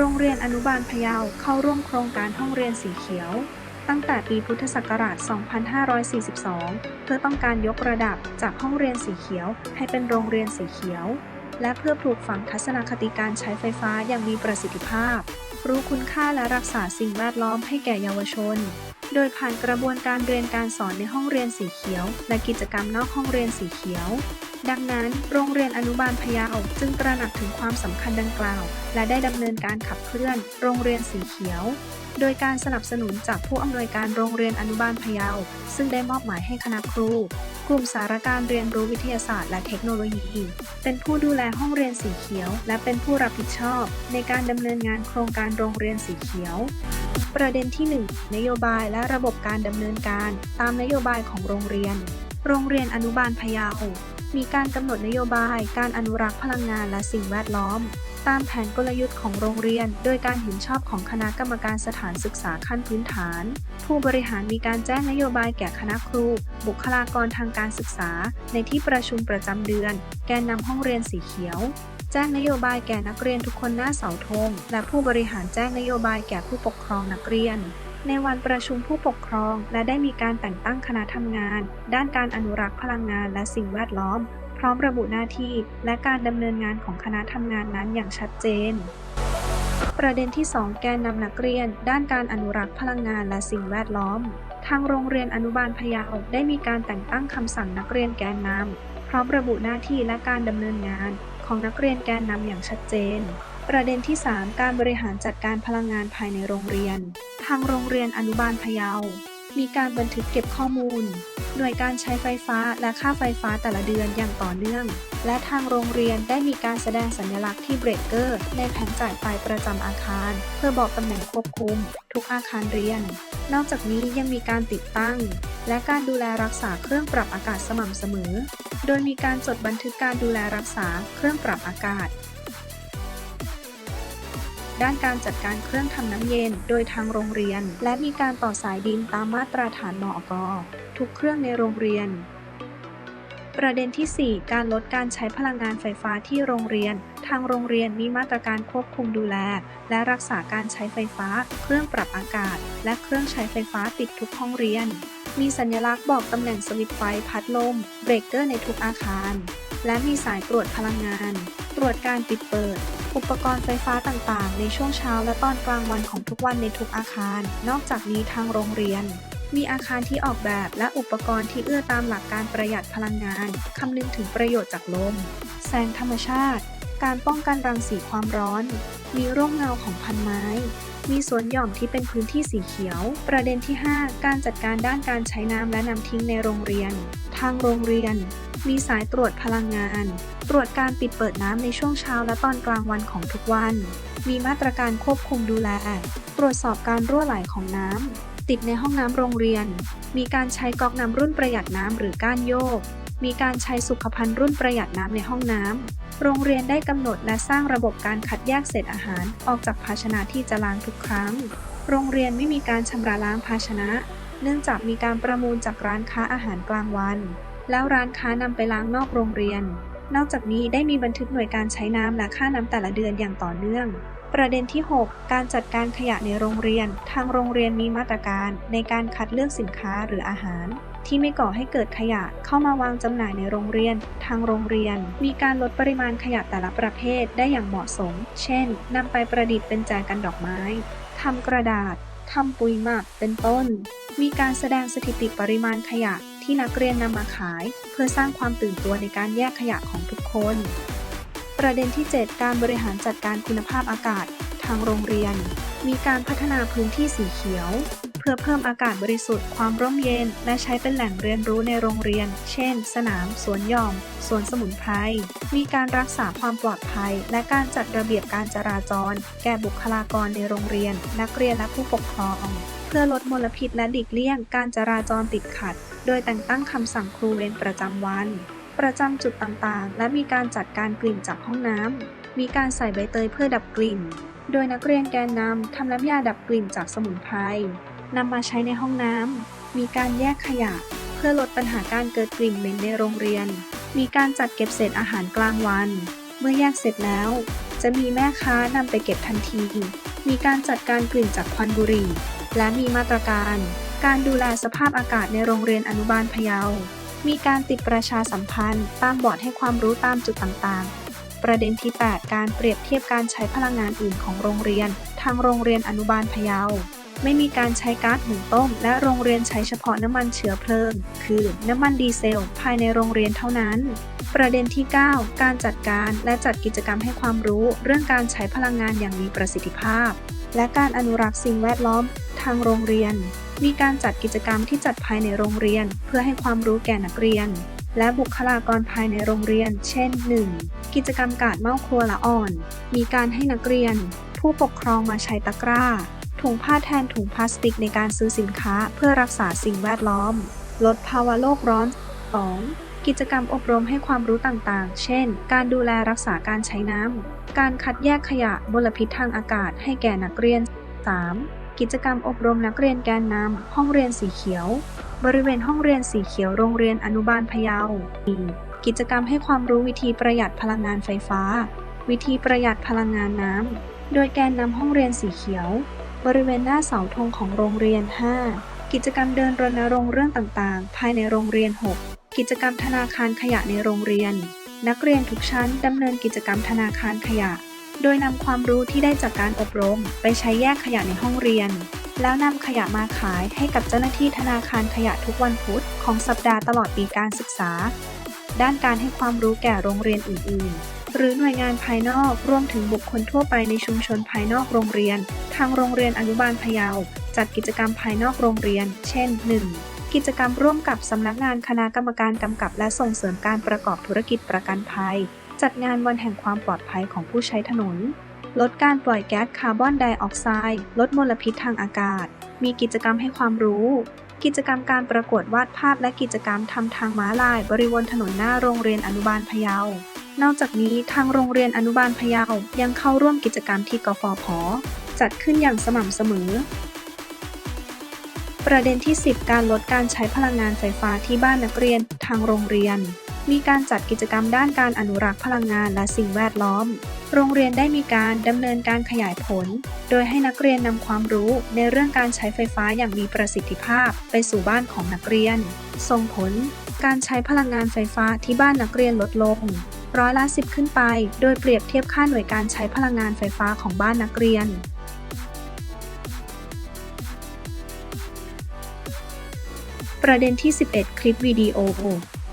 โรงเรียนอนุบาลพะเยาเข้าร่วมโครงการห้องเรียนสีเขียว ตั้งแต่ปีพุทธศักราช 2542 เพื่อต้องการยกระดับจากห้องเรียนสีเขียว ให้เป็นโรงเรียนสีเขียว และเพื่อปลูกฝังทัศนคติการใช้ไฟฟ้าอย่างมีประสิทธิภาพ รู้คุณค่าและรักษาสิ่งแวดล้อมให้แก่เยาวชน โดยผ่านกระบวนการเรียนการสอนในห้องเรียนสีเขียว และกิจกรรมนอกห้องเรียนสีเขียว ดังนั้น โรงเรียนอนุบาลพยาออกจึงตระหนักถึงความสำคัญดังกล่าว และได้ดำเนินการขับเคลื่อน โรงเรียนสีเขียว โดยการสนับสนุนจากผู้อำนวยการโรงเรียนอนุบาลพะเยา ซึ่งได้มอบหมายให้คณะครู กลุ่มสารการเรียนรู้วิทยาศาสตร์และเทคโนโลยี เป็นผู้ดูแลห้องเรียนสีเขียว และเป็นผู้รับผิดชอบ ในการดำเนินงานโครงการโรงเรียนสีเขียว ประเด็นที่ 1 นโยบายและระบบการดำเนินการ ตามนโยบายของโรงเรียน โรงเรียนอนุบาลพะเยามีการกำหนดนโยบาย การอนุรักษ์พลังงานและสิ่งแวดล้อม ตามแผนกลยุทธ์ของโรงเรียน โดยการเห็นชอบของคณะกรรมการสถานศึกษาขั้นพื้นฐาน ผู้บริหารมีการแจ้งนโยบายแก่คณะครู บุคลากรทางการศึกษา ในที่ประชุมประจำเดือน แกนนำห้องเรียนสีเขียว แจ้งนโยบายแก่นักเรียนทุกคนหน้าเสาธง และผู้บริหารแจ้งนโยบายแก่ผู้ปกครองนักเรียนในวันประชุมผู้ปกครองและได้มีการแต่งตั้งคณะทำงาน ด้านการอนุรักษ์พลังงานและสิ่งแวดล้อม พร้อมระบุหน้าที่และการดำเนินงานของคณะทำงานนั้นอย่างชัดเจน ประเด็นที่ 2 แกนนำนักเรียน ด้านการอนุรักษ์พลังงานและสิ่งแวดล้อม ทางโรงเรียนอนุบาลพะเยาได้มีการแต่งตั้งคำสั่งนักเรียนแกนนำพร้อมระบุหน้าที่และการดำเนินงานของนักเรียนแกนนำอย่างชัดเจน ประเด็นที่ 3 การบริหารจัดการพลังงานภายในโรงเรียน ทางโรงเรียนอนุบาลพะเยา มีการบันทึกเก็บข้อมูล หน่วยการใช้ไฟฟ้าและค่าไฟฟ้าแต่ละเดือนอย่างต่อเนื่อง และทางโรงเรียนได้มีการแสดงสัญลักษณ์ที่เบรกเกอร์ ในแผนจ่ายไฟประจำอาคาร เพื่อบอกตำแหน่งควบคุม ทุกอาคารเรียน นอกจากนี้ยังมีการติดตั้ง และการดูแลรักษาเครื่องปรับอากาศสม่ำเสมอ โดยมีการจดบันทึกการดูแลรักษาเครื่องปรับอากาศ ด้านการจัดการเครื่องทำน้ำเย็น โดยทางโรงเรียน และมีการต่อสายดินตามมาตรฐานมอกทุกเครื่องในโรงเรียน ประเด็นที่ 4 การลดการใช้พลังงานไฟฟ้าที่โรงเรียน ทางโรงเรียนมีมาตรการควบคุมดูแล และรักษาการใช้ไฟฟ้า เครื่องปรับอากาศ และเครื่องใช้ไฟฟ้าติดทุกห้องเรียน มีสัญลักษณ์บอกตำแหน่งสวิตช์ไฟ พัดลม เบรกเกอร์ในทุกอาคาร และมีสายตรวจพลังงาน ตรวจการปิดเปิด อุปกรณ์ไฟฟ้าต่างๆ ในช่วงเช้าและตอนกลางวันของทุกวันในทุกอาคาร นอกจากนี้ทางโรงเรียน มีอาคารที่ออกแบบและอุปกรณ์ที่เอื้อตามหลักการประหยัดพลังงานคำนึงถึงประโยชน์จากลม แสงธรรมชาติ การป้องกันรังสีความร้อน มีร่มเงาของพันไม้ มีสวนหย่อมที่เป็นพื้นที่สีเขียว ประเด็นที่ 5 การจัดการด้านการใช้น้ำและน้ำทิ้งในโรงเรียน ทางโรงเรียน มีสายตรวจพลังงาน ตรวจการปิดเปิดน้ำในช่วงเช้าและตอนกลางวันของทุกวัน มีมาตรการควบคุมดูแล ตรวจสอบการรั่วไหลของน้ำ ติดในห้องน้ำโรงเรียน มีการใช้ก๊อกน้ำรุ่นประหยัดน้ำหรือก้านโยก มีการใช้สุขภัณฑ์รุ่นประหยัดน้ำในห้องน้ำ โรงเรียนได้กำหนดและสร้างระบบการคัดแยกเศษอาหาร ออกจากภาชนะที่จะล้างทุกครั้ง โรงเรียนไม่มีการชำระล้างภาชนะ เนื่องจากมีการประมูลจากร้านค้าอาหารกลางวัน แล้วร้านค้านำไปล้างนอกโรงเรียน นอกจากนี้ได้มีบันทึกหน่วยการใช้น้ำและค่าน้ำแต่ละเดือนอย่างต่อเนื่อง ประเด็นที่ 6 การจัดการขยะในโรงเรียน ทางโรงเรียนมีมาตรการในการคัดเลือกสินค้าหรืออาหารที่ไม่ก่อให้เกิดขยะเข้ามาวางจำหน่ายในโรงเรียน ทางโรงเรียน มีการลดปริมาณขยะแต่ละประเภทได้อย่างเหมาะสม เช่นนำไปประดิษฐ์เป็นแจกันดอกไม้ทำกระดาษทำปุ๋ยหมักเป็นต้น มีการแสดงสถิติปริมาณขยะ ที่นักเรียนนำมาขาย เพื่อสร้างความตื่นตัวในการแยกขยะของทุกคน ประเด็นที่ 7 การบริหารจัดการคุณภาพอากาศ ทางโรงเรียน มีการพัฒนาพื้นที่สีเขียว เพื่อเพิ่มอากาศบริสุทธิ์ความร่มเย็น และใช้เป็นแหล่งเรียนรู้ในโรงเรียน เช่น สนาม สวนหย่อม สวนสมุนไพร มีการรักษาความปลอดภัย และการจัดระเบียบการจราจร แก่บุคลากรในโรงเรียน นักเรียนและผู้ปกครอง เพื่อลดมลพิษและหลีกเลี่ยงการจราจรติดขัด โดยแต่งตั้งคำสั่งครูเวรประจำวัน ประจำจุดต่างๆ และมีการจัดการกลิ่นจากห้องน้ำ มีการใส่ใบเตยเพื่อดับกลิ่น โดยนักเรียนแกนนำทำน้ำยาดับกลิ่นจากสมุนไพรนำมาใช้ในห้องน้ำ มีการแยกขยะ เพื่อลดปัญหาการเกิดกลิ่นเหม็นในโรงเรียน มีการจัดเก็บเศษอาหารกลางวัน เมื่อแยกเสร็จแล้ว จะมีแม่ค้านำไปเก็บทันที มีการจัดการกลิ่นจากควันบุหรี่ และมีมาตรการ การดูแลสภาพอากาศในโรงเรียนอนุบาลพะเยา มีการติดประชาสัมพันธ์ ตามบอร์ดให้ความรู้ตามจุดต่างๆ ประเด็นที่ 8 การเปรียบเทียบการใช้พลังงานอื่นของโรงเรียน ทางโรงเรียนอนุบาลพะเยาไม่มีการใช้ก๊าซหุงต้ม และโรงเรียนใช้เฉพาะน้ำมันเชื้อเพลิง คือน้ำมันดีเซล ภายในโรงเรียนเท่านั้น ประเด็นที่ 9 การจัดการและจัดกิจกรรมให้ความรู้ เรื่องการใช้พลังงานอย่างมีประสิทธิภาพ และการอนุรักษ์สิ่งแวดล้อมทางโรงเรียน มีการจัดกิจกรรมที่จัดภายในโรงเรียน เพื่อให้ความรู้แก่นักเรียน และบุคลากรภายในโรงเรียน เช่น 1. กิจกรรมกาดเมาครัวละอ่อน มีการให้นักเรียน ผู้ปกครองมาใช้ตะกร้า ถุงผ้าแทนถุงพลาสติกในการซื้อสินค้าเพื่อรักษาสิ่งแวดล้อม ลดภาวะโลกร้อน 2. กิจกรรมอบรมให้ความรู้ต่างๆ เช่น การดูแลรักษาการใช้น้ำ การคัดแยกขยะมลพิษทางอากาศให้แก่นักเรียน 3. กิจกรรมอบรมนักเรียนแกนนำห้องเรียนสีเขียว บริเวณห้องเรียนสีเขียวโรงเรียนอนุบาลพะเยา 4. กิจกรรมให้ความรู้วิธีประหยัดพลังงานไฟฟ้า วิธีประหยัดพลังงานน้ำ โดยแกนนำห้องเรียนสีเขียว บริเวณหน้าเสาธงของโรงเรียน 5. กิจกรรมเดินรณรงค์เรื่องต่างๆ ภายในโรงเรียน 6. กิจกรรมธนาคารขยะในโรงเรียน นักเรียนทุกชั้นดำเนินกิจกรรมธนาคารขยะ โดยนำความรู้ที่ได้จากการอบรม ไปใช้แยกขยะในห้องเรียน แล้วนำขยะมาขายให้กับเจ้าหน้าที่ธนาคารขยะทุกวันพุธของสัปดาห์ตลอดปีการศึกษา ด้านการให้ความรู้แก่โรงเรียนอื่น ๆ หรือหน่วยงานภายนอกรวมถึงบุคคลทั่วไปในชุมชนภายนอกโรงเรียน ทางโรงเรียนอนุบาลพะเยาจัดกิจกรรมภายนอกโรงเรียน เช่น 1. กิจกรรมร่วมกับสำนักงานคณะกรรมการกำกับและส่งเสริมการประกอบธุรกิจประกันภัย จัดงานวันแห่งความปลอดภัยของผู้ใช้ถนน ลดการปล่อยแก๊สคาร์บอนไดออกไซด์ ลดมลพิษทางอากาศ มีกิจกรรมให้ความรู้ กิจกรรมการประกวดวาดภาพและกิจกรรมทำทางม้าลาย บริเวณถนนหน้าโรงเรียนอนุบาลพะเยานอกจากนี้ทางโรงเรียนอนุบาลพะเยายังเข้าร่วมกิจกรรมที่กฟผจัดขึ้นอย่างสม่ำเสมอ ประเด็นที่ 10 การลดการใช้พลังงานไฟฟ้าที่บ้านนักเรียนทางโรงเรียน มีการจัดกิจกรรมด้านการอนุรักษ์พลังงานและสิ่งแวดล้อม โรงเรียนได้มีการดำเนินการขยายผล โดยให้นักเรียนนำความรู้ในเรื่องการใช้ไฟฟ้าอย่างมีประสิทธิภาพไปสู่บ้านของนักเรียน ส่งผล การใช้พลังงานไฟฟ้าที่บ้านนักเรียนลดลงร้อยละสิบขึ้นไป โดยเปรียบเทียบค่าหน่วยการใช้พลังงานไฟฟ้าของบ้านนักเรียน ประเด็นที่ 11 คลิปวิดีโอ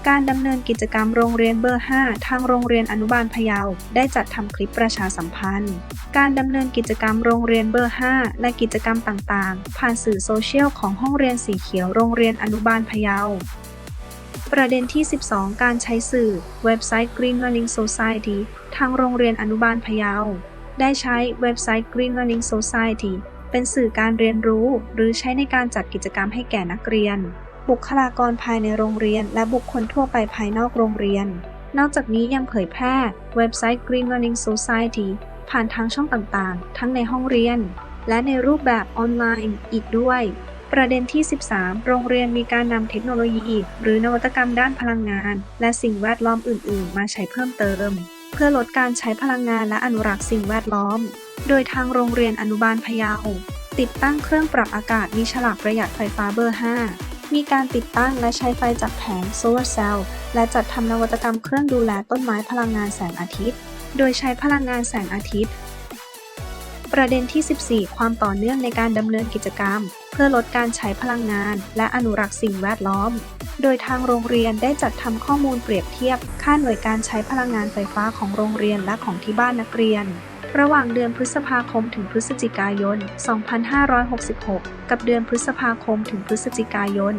การดำเนินกิจกรรมโรงเรียนเบอร์ 5 ทางโรงเรียนอนุบาลพะเยา ได้จัดทำคลิปประชาสัมพันธ์ การดำเนินกิจกรรมโรงเรียนเบอร์ 5 และกิจกรรมต่างๆ ผ่านสื่อโซเชียลของห้องเรียนสีเขียวโรงเรียนอนุบาลพะเยาประเด็นที่ 12 การใช้สื่อ เว็บไซต์ Green Learning Society ทางโรงเรียนอนุบาลพะเยา ได้ใช้เว็บไซต์ Green Learning Society เป็นสื่อการเรียนรู้ หรือใช้ในการจัดกิจกรรมให้แก่นักเรียน บุคลากรภายในโรงเรียน และบุคคลทั่วไปภายนอกโรงเรียน นอกจากนี้ยังเผยแพร่เว็บไซต์ Green Learning Society ผ่านทางช่องต่างๆ ทั้งในห้องเรียน และในรูปแบบออนไลน์อีกด้วย ประเด็นที่ 13 โรงเรียนมีการนำเทคโนโลยี หรือนวัตกรรมด้านพลังงาน และสิ่งแวดล้อมอื่น ๆ มาใช้เพิ่มเติม เพื่อลดการใช้พลังงานและอนุรักษ์สิ่งแวดล้อม โดยทางโรงเรียนอนุบาลพะเยาติดตั้งเครื่องปรับอากาศมีฉลากประหยัดไฟฟ้าเบอร์ 5 มีการติดตั้งและใช้ไฟจากแผงโซลาร์เซลล์และจัดทำนวัตกรรมเครื่องดูแลต้นไม้พลังงานแสงอาทิตย์ โดยใช้พลังงานแสงอาทิตย์ ประเด็นที่ 14 ความต่อเนื่องในการดำเนินกิจกรรม เพื่อลดการใช้พลังงาน และอนุรักษ์สิ่งแวดล้อม โดยทางโรงเรียนได้จัดทำข้อมูลเปรียบเทียบ ค่าหน่วยการใช้พลังงานไฟฟ้าของโรงเรียนและของที่บ้านนักเรียน ระหว่างเดือนพฤษภาคมถึงพฤศจิกายน 2566 กับเดือนพฤษภาคมถึงพฤศจิกายน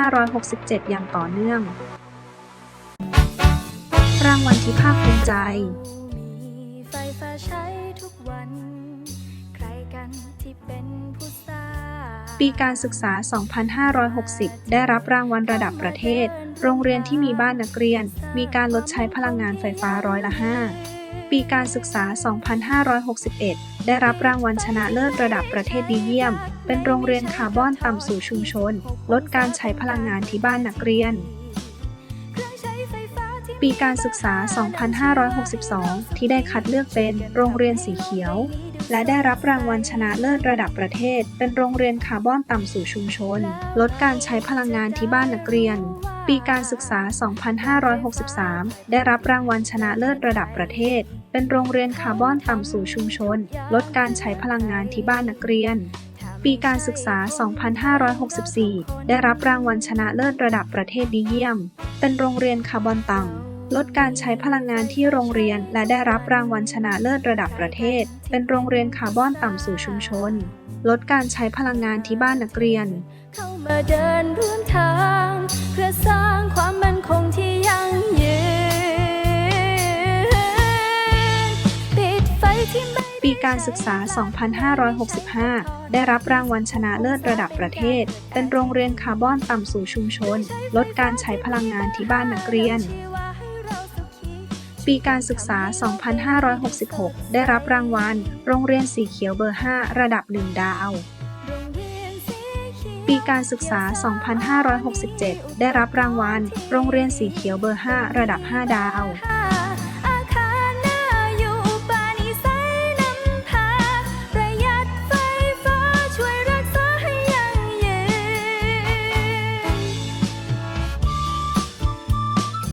2567 อย่างต่อเนื่อง รางวัลที่ภาคภูมิใจมีไฟฟ้าใช้ทุกวันใครกันที่เป็นผู้สร้างปีการศึกษา 2560 ได้รับรางวัลระดับประเทศ โรงเรียนที่มีบ้านนักเรียน มีการลดใช้พลังงานไฟฟ้าร้อยละ5 ปีการศึกษา 2561 ได้รับรางวัลชนะเลิศระดับประเทศดีเยี่ยม เป็นโรงเรียนคาร์บอนต่ำสู่ชุมชน ลดการใช้พลังงานที่บ้านนักเรียน ปีการศึกษา 2562 ที่ได้คัดเลือกเป็นโรงเรียนสีเขียว และได้รับรางวัลชนะเลิศระดับประเทศ เป็นโรงเรียนคาร์บอนต่ำสู่ชุมชน ลดการใช้พลังงานที่บ้านนักเรียน ปีการศึกษา 2563 ได้รับรางวัลชนะเลิศระดับประเทศ เป็นโรงเรียนคาร์บอนต่ำสู่ชุมชน ลดการใช้พลังงานที่บ้านนักเรียน ปีการศึกษา 2564 ได้รับรางวัลชนะเลิศระดับประเทศดีเยี่ยม เป็นโรงเรียนคาร์บอนต่ำลดการใช้พลังงานที่โรงเรียน และได้รับรางวัลชนะเลิศระดับประเทศ เป็นโรงเรียนคาร์บอนต่ำสู่ชุมชน ลดการใช้พลังงานที่บ้านนักเรียน เข้ามาเดินร่วมทาง เพื่อสร้างความมั่นคงที่ยั่งยืนปิดไฟที่ไม่ปีการศึกษา 2565 ได้รับรางวัลชนะเลิศระดับประเทศ เป็นโรงเรียนคาร์บอนต่ำสู่ชุมชน ลดการใช้พลังงานที่บ้านนักเรียน ปีการศึกษา 2566 ได้รับรางวัล โรงเรียนสีเขียวเบอร์ 5 ระดับ 1 ดาว ปีการศึกษา 2567 ได้รับรางวัล โรงเรียนสีเขียวเบอร์ 5 ระดับ 5 ดาว